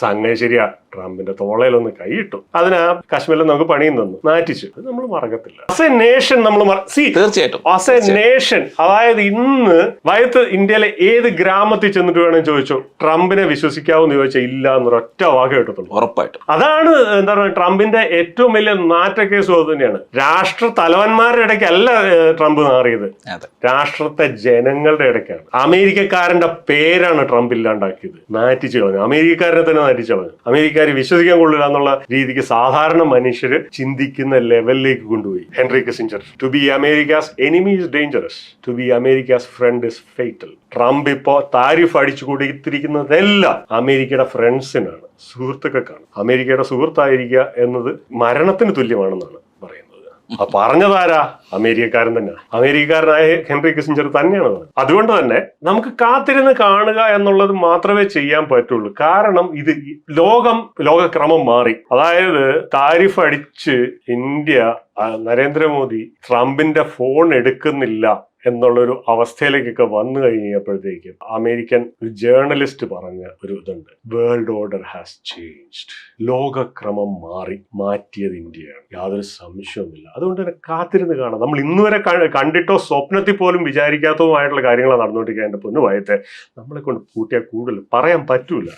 സംഗതി ശരിയാ. ട്രംപിന്റെ തോളയിലൊന്ന് കൈയിട്ടു. അതിന് കശ്മീരിൽ നമുക്ക് പണിയും തന്നു. നാറ്റിച്ചു. അത് നമ്മൾ മറക്കത്തില്ല. അസ് എ നേഷൻ നമ്മൾ തീർച്ചയായിട്ടും. ആസ് എ നേഷൻ അതായത് ഇന്ന് വയത്ത് ഇന്ത്യയിലെ ഏത് ഗ്രാമത്തിൽ ചെന്നിട്ട് വേണമെന്ന് ചോദിച്ചു ട്രംപിനെ വിശ്വസിക്കാവെന്ന് ചോദിച്ചാൽ ഇല്ല എന്നൊരു ഒറ്റ വാക്ക് കേട്ടത്തുള്ളൂ. ഉറപ്പായിട്ടും. അതാണ് എന്താ പറയുക ട്രംപിന്റെ ഏറ്റവും വലിയ നാറ്റക്കേസും അത് തന്നെയാണ്. രാഷ്ട്ര തലവന്മാരുടെ ഇടയ്ക്കല്ല ട്രംപ് മാറിയത് രാഷ്ട്രത്തെ ജനങ്ങളുടെ ഇടയ്ക്കാണ്. അമേരിക്കക്കാരന്റെ പേരാണ് ട്രംപ് ഇല്ലാണ്ടാക്കിയത്. നാറ്റിച്ചു കളഞ്ഞു. അമേരിക്കക്കാരനെ തന്നെ നാറ്റിച്ചു കളഞ്ഞു. അമേരിക്കക്കാർ വിശ്വസിക്കാൻ കൊള്ളില്ല എന്നുള്ള രീതിക്ക് സാധാരണ മനുഷ്യർ ചിന്തിക്കുന്ന ലെവലിലേക്ക് കൊണ്ടുപോയി. Henry Kissinger to be America's enemy is dangerous to be America's friend is fatal Trump ഇപ്പോ താരിഫ് അടിച്ചു കൊടുത്തിരിക്കുന്നതെല്ലാം അമേരിക്കയുടെ ഫ്രണ്ട്സിനാണ് സുഹൃത്തുക്കൾക്കാണ്. അമേരിക്കയുടെ സുഹൃത്തായിരിക്കുക എന്നത് മരണത്തിന് തുല്യമാണെന്നാണ്. ആ പറഞ്ഞതാരാ? അമേരിക്കക്കാരൻ തന്നെ. അമേരിക്കക്കാരനായ ഹെൻറി കിസിഞ്ചർ തന്നെയാണ് അതുകൊണ്ട് തന്നെ നമുക്ക് കാത്തിരുന്ന് കാണുക എന്നുള്ളത് മാത്രമേ ചെയ്യാൻ പറ്റുള്ളൂ. കാരണം ഇത് ലോകം ലോകക്രമം മാറി. അതായത് താരിഫ് അടിച്ച് ഇന്ത്യ നരേന്ദ്രമോദി ട്രംപിന്റെ ഫോൺ എടുക്കുന്നില്ല. എന്നുള്ളൊരു അവസ്ഥയിലേക്കൊക്കെ വന്നു കഴിഞ്ഞപ്പോഴത്തേക്കും അമേരിക്കൻ ഒരു ജേർണലിസ്റ്റ് പറഞ്ഞ ഒരു ഇതുണ്ട്. വേൾഡ് ഓർഡർ ഹാസ് ചേഞ്ച്ഡ് ലോകക്രമം മാറി മാറ്റിയത് ഇന്ത്യയാണ്. യാതൊരു സംശയവുമില്ല. അതുകൊണ്ട് തന്നെ കാത്തിരുന്ന് കാണാം. നമ്മൾ ഇന്ന് വരെ കണ്ടിട്ടോ സ്വപ്നത്തിൽ പോലും വിചാരിക്കാത്തതുമായിട്ടുള്ള കാര്യങ്ങളാണ് നടന്നുകൊണ്ടിരിക്കുക എന്റെ പൊന്നു വയത്തെ നമ്മളെ കൊണ്ട് കൂട്ടിയാൽ കൂടുതൽ പറയാൻ പറ്റൂല.